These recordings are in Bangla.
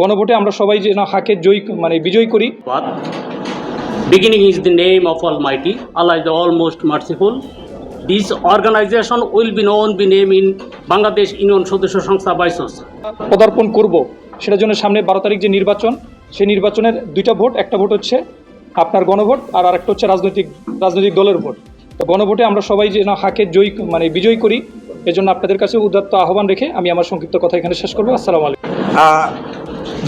গণভোটে আমরা সবাই যেন হাকের জয়ী মানে বিজয় করি। Beginning is is name of almighty Allah is the almost merciful. This organization will be known be named in Bangladesh Union সদস্য সংস্থা বাইসোস পদার্পণ করব। সেটার জন্য সামনে বারো তারিখ যে নির্বাচন সেই নির্বাচনের দুইটা ভোট একটা ভোট হচ্ছে আপনার গণভোট আর আরেকটা হচ্ছে রাজনৈতিক রাজনৈতিক দলের ভোট। তো গণভোটে আমরা সবাই যেন হাকের জয়ী মানে বিজয় করি এজন্য আপনাদের কাছে উদাত্ত আহ্বান রেখে আমি আমার সংক্ষিপ্ত কথা এখানে শেষ করব। আসসালামু আলাইকুম।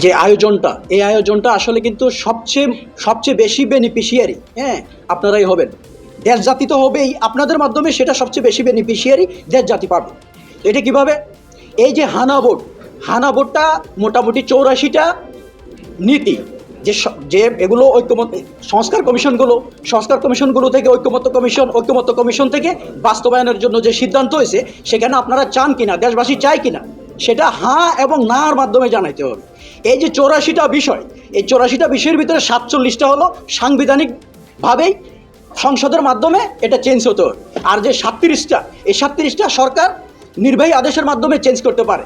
যে আয়োজনটা, এই আয়োজনটা আসলে কিন্তু সবচেয়ে সবচেয়ে বেশি বেনিফিশিয়ারি হ্যাঁ আপনারাই হবেন। দেশ জাতি তো হবেই, আপনাদের মাধ্যমে সেটা সবচেয়ে বেশি বেনিফিশিয়ারি দেশ জাতি পাবে। এটা কীভাবে? এই যে হানা ভোট, হানা ভোটটা মোটামুটি চৌরাশিটা নীতি, যে যে এগুলো ঐক্যমত, সংস্কার কমিশনগুলো সংস্কার কমিশনগুলো থেকে ঐক্যমত্য কমিশন ঐক্যমত্য কমিশন থেকে বাস্তবায়নের জন্য যে সিদ্ধান্ত হয়েছে, সেখানে আপনারা চান কিনা, দেশবাসী চায় কিনা, সেটা হাঁ এবং নার মাধ্যমে জানাইতে হবে। এই যে চৌরাশিটা বিষয়, এই চৌরাশিটা বিষয়ের ভিতরে সাতচল্লিশটা হলো সাংবিধানিকভাবেই সংসদের মাধ্যমে এটা চেঞ্জ হতে হবে। আর যে সাতত্রিশটা, এই সাতত্রিশটা সরকার নির্বাহী আদেশের মাধ্যমে চেঞ্জ করতে পারে।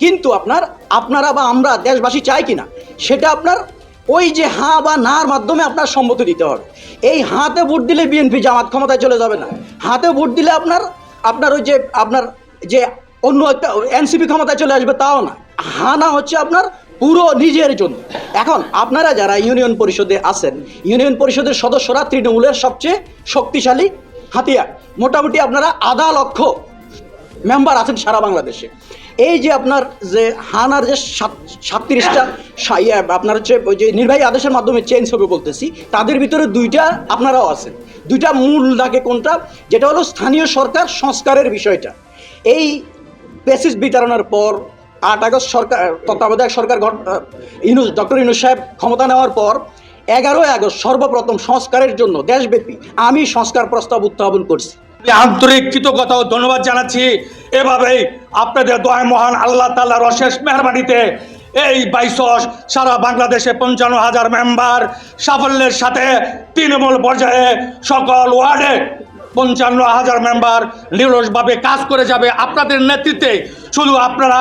কিন্তু আপনার, আপনারা বা আমরা দেশবাসী চাই কিনা, সেটা আপনার ওই যে হাঁ বা নার মাধ্যমে আপনার সম্মতি দিতে হবে। এই হাতে ভোট দিলে বিএনপি জামাত ক্ষমতায় চলে যাবে না। হাতে ভোট দিলে আপনার আপনার ওই যে, আপনার যে অন্য একটা এনসিপি ক্ষমতায় চলে আসবে তাও না। হা না হচ্ছে আপনার পুরো নিজের জন্য। এখন আপনারা যারা ইউনিয়ন পরিষদে আছেন ইউনিয়ন পরিষদের সদস্যরা তৃণমূলের সবচেয়ে শক্তিশালী হাতিয়ার। মোটামুটি আপনারা আধা লক্ষ মেম্বার আছেন সারা বাংলাদেশে। এই যে আপনার যে হানার যে সাত- সাতত্রিশটা ইয়ে, আপনার হচ্ছে ওই যে নির্বাহী আদেশের মাধ্যমে চেঞ্জ হবে বলতেছি তাদের ভিতরে দুইটা আপনারাও আছেন। দুইটা মূল ডাকে কোনটা? যেটা হলো স্থানীয় সরকার সংস্কারের বিষয়টা। এই পেসিস বিতরণের পর আট আগস্ট সরকার তত্ত্বাবধায়ক সরকার ইউনুস ডক্টর ইনুস সাহেব ক্ষমতা নেওয়ার পর এগারোই আগস্ট সর্বপ্রথম সংস্কারের জন্য দেশব্যাপী আমি সংস্কার প্রস্তাব উত্থাপন করছি। আন্তরিক কৃতজ্ঞতা ও ধন্যবাদ জানাচ্ছি। এভাবেই আপনাদের দয় মহান আল্লাহ তাল্লাহর অশেষ মেহরবানিতে এই বাইশস সারা বাংলাদেশে পঞ্চান্ন হাজার মেম্বার সাফল্যের সাথে তৃণমূল পর্যায়ে সকল ওয়ার্ডে পঞ্চান্ন হাজার মেম্বার নিরসভাবে কাজ করে যাবে আপনাদের নেতৃত্বে। শুধু আপনারা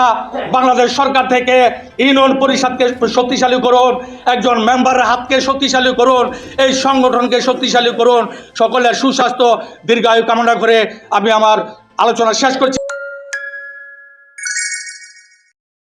বাংলাদেশ সরকার থেকে ইউনিয়ন পরিষদকে শক্তিশালী করুন, একজন মেম্বারের হাতকে শক্তিশালী করুন, এই সংগঠনকে শক্তিশালী করুন। সকলের সুস্বাস্থ্য, দীর্ঘায়ু কামনা করে আমি আমার আলোচনা শেষ করছি।